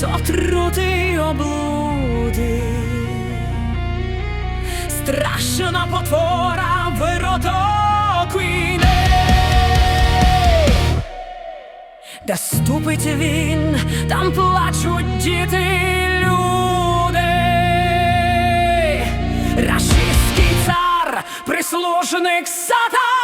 з облуди, страшна потвора виродок війни, де ступить він, там плачуть діти люди, рашистський цар, прислужник сатан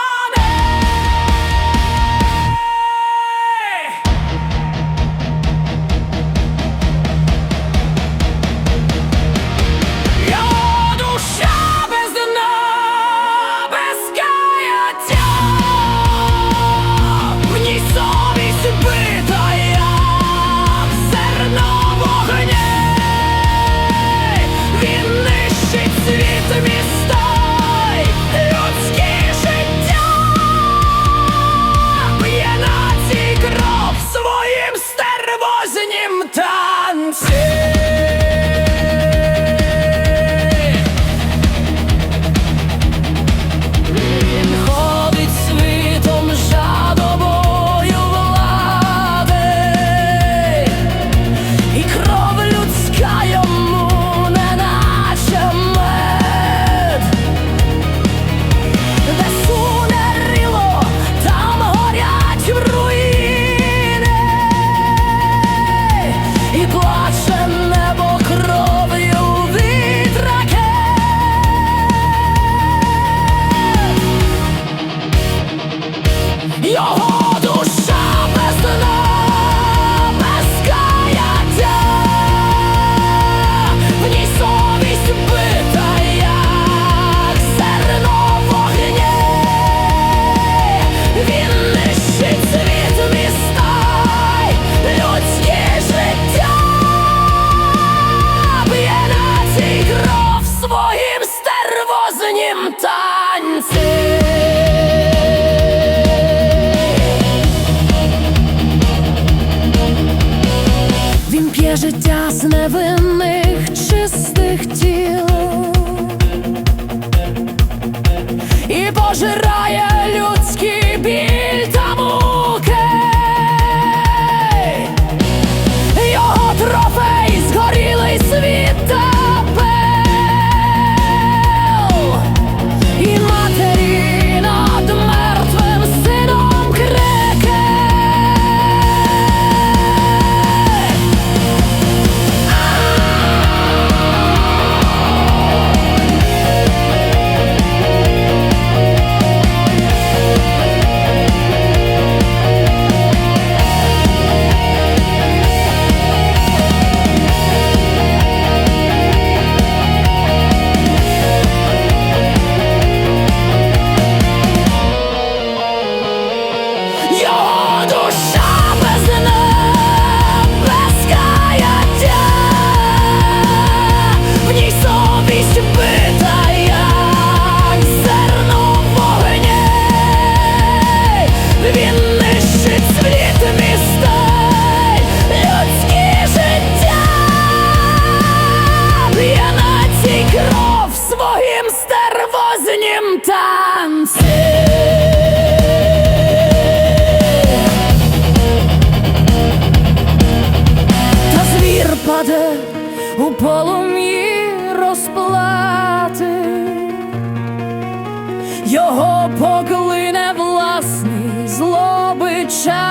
невинних чистих тіл і пожирає. Паде у полум'ї розплати, його поглине власний злобича.